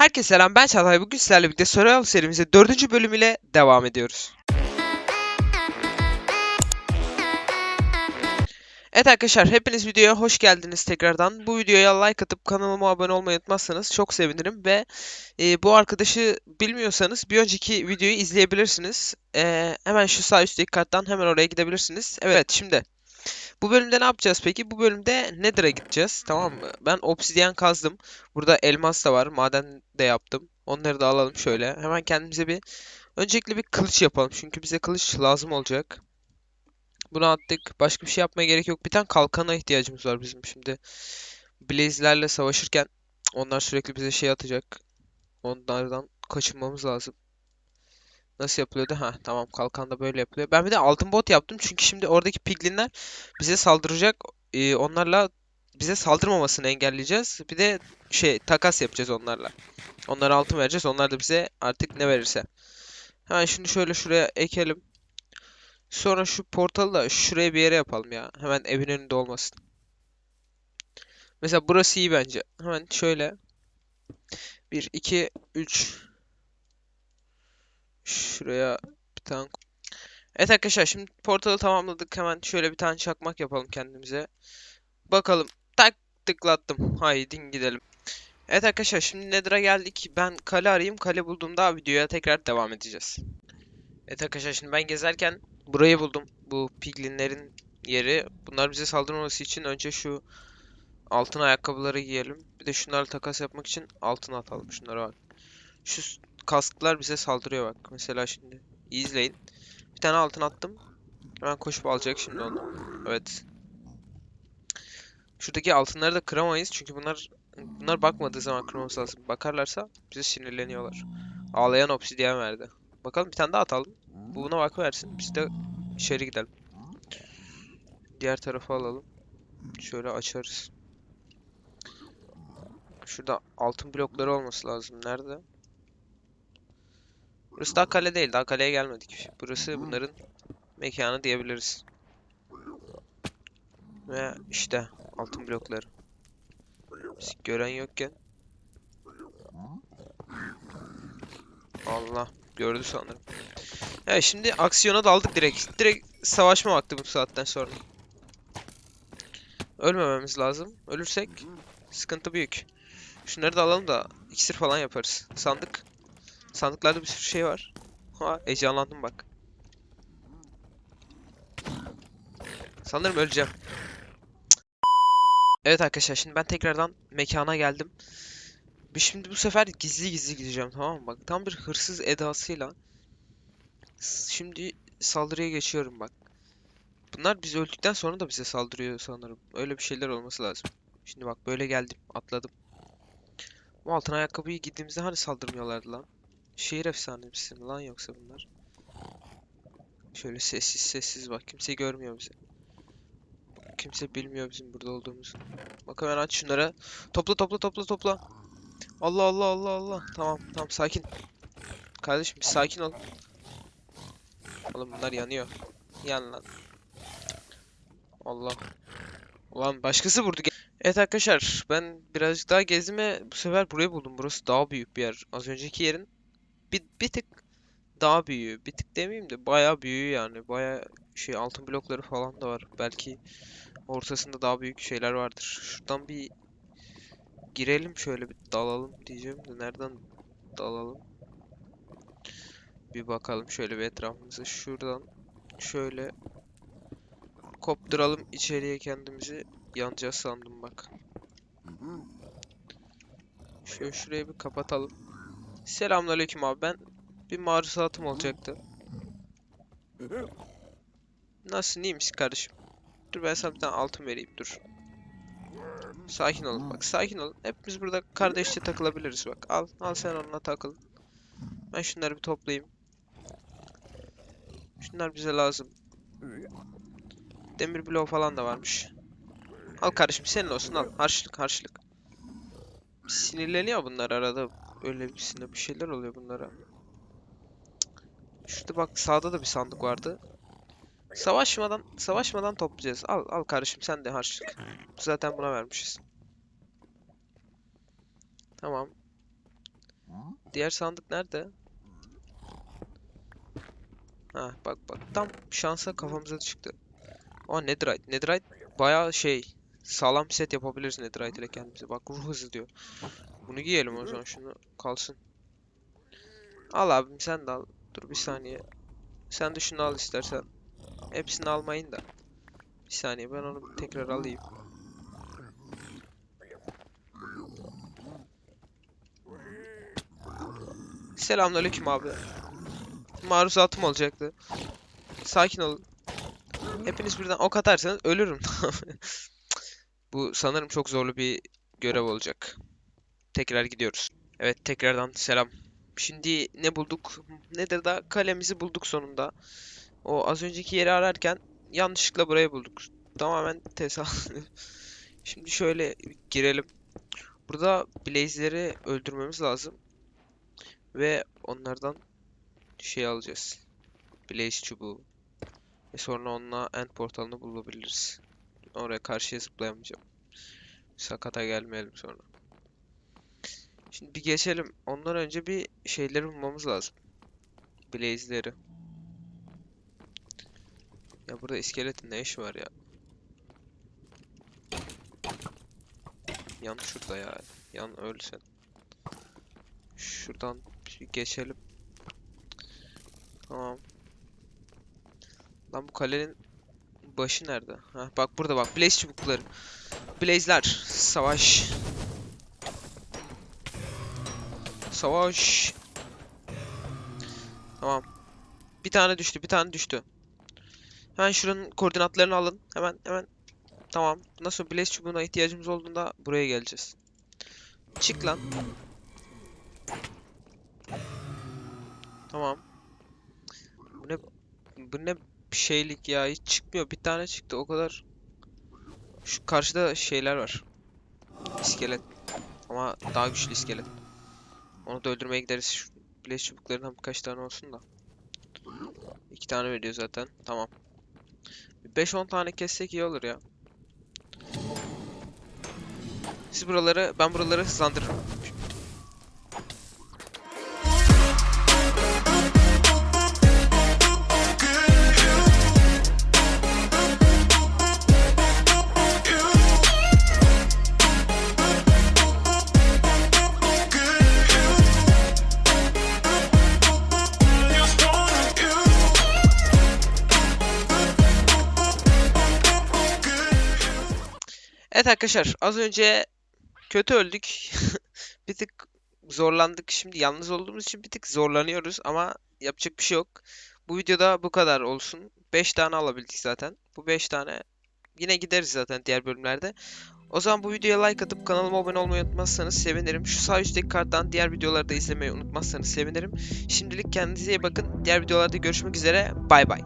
Herkese selam ben Çağatay. Bugün sizlerle birlikte Survival serimize 4. bölümüyle devam ediyoruz. Evet arkadaşlar hepiniz videoya hoş geldiniz tekrardan. Bu videoya like atıp kanalıma abone olmayı unutmazsanız çok sevinirim ve e, bu arkadaşı bilmiyorsanız bir önceki videoyu izleyebilirsiniz. E, hemen şu sağ üstteki karttan hemen oraya gidebilirsiniz. Evet şimdi bu bölümde ne yapacağız peki? Bu bölümde Nether'a gideceğiz tamam mı? Ben obsidyen kazdım. Burada elmas da var. Maden de yaptım. Onları da alalım şöyle. Hemen kendimize bir öncelikle bir kılıç yapalım. Çünkü bize kılıç lazım olacak. Bunu attık. Başka bir şey yapmaya gerek yok. Bir tane kalkana ihtiyacımız var bizim şimdi. Blaze'lerle savaşırken onlar sürekli bize şey atacak. Onlardan kaçınmamız lazım. Nasıl yapılıyordu? Ha tamam kalkan da böyle yapılıyor. Ben bir de altın bot yaptım çünkü şimdi oradaki piglinler bize saldıracak. Ee, onlarla bize saldırmamasını engelleyeceğiz. Bir de şey takas yapacağız onlarla. Onlara altın vereceğiz. Onlar da bize artık ne verirse. Hemen şimdi şöyle şuraya ekelim. Sonra şu portalı da şuraya bir yere yapalım ya. Hemen evin önünde olmasın. Mesela burası iyi bence. Hemen şöyle. 1, 2, 3. Şuraya bir tane... Evet arkadaşlar şimdi portalı tamamladık. Hemen şöyle bir tane çakmak yapalım kendimize. Bakalım. Tak tıklattım. Haydi gidelim. Evet arkadaşlar şimdi Nether'a geldik. Ben kale arayayım. Kale bulduğumda videoya tekrar devam edeceğiz. Evet arkadaşlar şimdi ben gezerken burayı buldum. Bu piglinlerin yeri. Bunlar bize saldırmaması için önce şu altın ayakkabıları giyelim. Bir de şunlarla takas yapmak için altın atalım. Şunlara bak. Şu kasklar bize saldırıyor bak. Mesela şimdi izleyin. Bir tane altın attım. Hemen koşup alacak şimdi onu. Evet. Şuradaki altınları da kıramayız çünkü bunlar bunlar bakmadığı zaman kırmamız lazım. Bakarlarsa bize sinirleniyorlar. Ağlayan obsidyen verdi. Bakalım bir tane daha atalım. Bu buna bakıversin. Biz de içeri gidelim. Diğer tarafa alalım. Şöyle açarız. Şurada altın blokları olması lazım. Nerede? Burası daha kale değil. Daha kaleye gelmedik. Burası bunların mekanı diyebiliriz. Ve işte altın blokları. Gören yokken. Allah gördü sanırım. Evet şimdi aksiyona daldık direkt. Direkt savaşma vakti bu saatten sonra. Ölmememiz lazım. Ölürsek sıkıntı büyük. Şunları da alalım da iksir falan yaparız. Sandık. Sandıklarda bir sürü şey var. Ha heyecanlandım bak. Sanırım öleceğim. Evet arkadaşlar şimdi ben tekrardan mekana geldim. Bir şimdi bu sefer gizli gizli gideceğim tamam mı? Bak tam bir hırsız edasıyla. Şimdi saldırıya geçiyorum bak. Bunlar biz öldükten sonra da bize saldırıyor sanırım. Öyle bir şeyler olması lazım. Şimdi bak böyle geldim atladım. Bu altın ayakkabıyı giydiğimizde hani saldırmıyorlardı lan? Şehir efsanesi mi lan yoksa bunlar? Şöyle sessiz sessiz bak. Kimse görmüyor bizi. Kimse bilmiyor bizim burada olduğumuzu. Bak hemen aç şunları. Topla topla topla topla. Allah Allah Allah Allah. Tamam tamam sakin. Kardeşim bir sakin ol. Oğlum bunlar yanıyor. Yan lan. Allah. Ulan başkası vurdu. Evet arkadaşlar ben birazcık daha gezdim ve bu sefer burayı buldum. Burası daha büyük bir yer. Az önceki yerin bir, bir tık daha büyüğü. Bir tık demeyeyim de bayağı büyüğü yani. Bayağı şey altın blokları falan da var. Belki ortasında daha büyük şeyler vardır. Şuradan bir girelim şöyle bir dalalım diyeceğim de nereden dalalım? Bir bakalım şöyle bir etrafımıza. Şuradan şöyle kopturalım içeriye kendimizi. Yanacağız sandım bak. Şöyle şurayı bir kapatalım. Selamünaleyküm abi ben bir maruzatım olacaktı. Nasılsın iyi misin kardeşim? Dur ben sana bir tane altın vereyim dur. Sakin olun bak sakin olun. Hepimiz burada kardeşçe takılabiliriz bak. Al al sen onunla takıl. Ben şunları bir toplayayım. Şunlar bize lazım. Demir bloğu falan da varmış. Al kardeşim senin olsun al. Harçlık harçlık. Sinirleniyor bunlar arada. Öyle bir sinir bir şeyler oluyor bunlara. Şurada bak sağda da bir sandık vardı. Savaşmadan savaşmadan toplayacağız. Al al kardeşim sen de harçlık. Zaten buna vermişiz. Tamam. Diğer sandık nerede? Ha bak bak tam şansa kafamıza çıktı. Aa Netherite. Netherite bayağı şey sağlam bir set yapabiliriz Netherite ile kendimize. Bak ruh hızı diyor. Bunu giyelim o zaman şunu kalsın. Al abim sen de al. Dur bir saniye. Sen de şunu al istersen. Hepsini almayın da. Bir saniye ben onu tekrar alayım. Selamünaleyküm abi. Maruzatım olacaktı. Sakin olun. Hepiniz birden ok atarsanız ölürüm. Bu sanırım çok zorlu bir görev olacak. Tekrar gidiyoruz. Evet tekrardan selam. Şimdi ne bulduk? Nedir da kalemizi bulduk sonunda. O az önceki yeri ararken yanlışlıkla burayı bulduk. Tamamen tesadüf. Şimdi şöyle girelim. Burada Blaze'leri öldürmemiz lazım. Ve onlardan şey alacağız. Blaze çubuğu. Ve sonra onunla end portalını bulabiliriz. Oraya karşıya zıplayamayacağım. Sakata gelmeyelim sonra. Şimdi bir geçelim. Ondan önce bir şeyleri bulmamız lazım. Blaze'leri. Ya burada iskeletin ne işi var ya? Yan şurada ya. Yan öl sen. Şuradan geçelim. Tamam. Lan bu kalenin başı nerede? Ha bak burada bak. Blaze çubukları. Blaze'ler. Savaş. Savaş. Tamam. Bir tane düştü. Bir tane düştü. Hemen şuranın koordinatlarını alın. Hemen hemen. Tamam. Bundan sonra Blaze çubuğuna ihtiyacımız olduğunda buraya geleceğiz. Çık lan. Tamam. Bu ne bu ne şeylik ya hiç çıkmıyor. Bir tane çıktı o kadar. Şu karşıda şeyler var. İskelet. Ama daha güçlü iskelet. Onu da öldürmeye gideriz. Şu bileş çubuklarından birkaç tane olsun da. İki tane veriyor zaten. Tamam. 5-10 tane kessek iyi olur ya. Siz buraları, ben buraları hızlandırırım. Evet arkadaşlar az önce kötü öldük. Bir tık zorlandık. Şimdi yalnız olduğumuz için bir tık zorlanıyoruz ama yapacak bir şey yok. Bu videoda bu kadar olsun. 5 tane alabildik zaten. Bu 5 tane yine gideriz zaten diğer bölümlerde. O zaman bu videoya like atıp kanalıma abone olmayı unutmazsanız sevinirim. Şu sağ üstteki karttan diğer videoları da izlemeyi unutmazsanız sevinirim. Şimdilik kendinize iyi bakın. Diğer videolarda görüşmek üzere. Bay bay.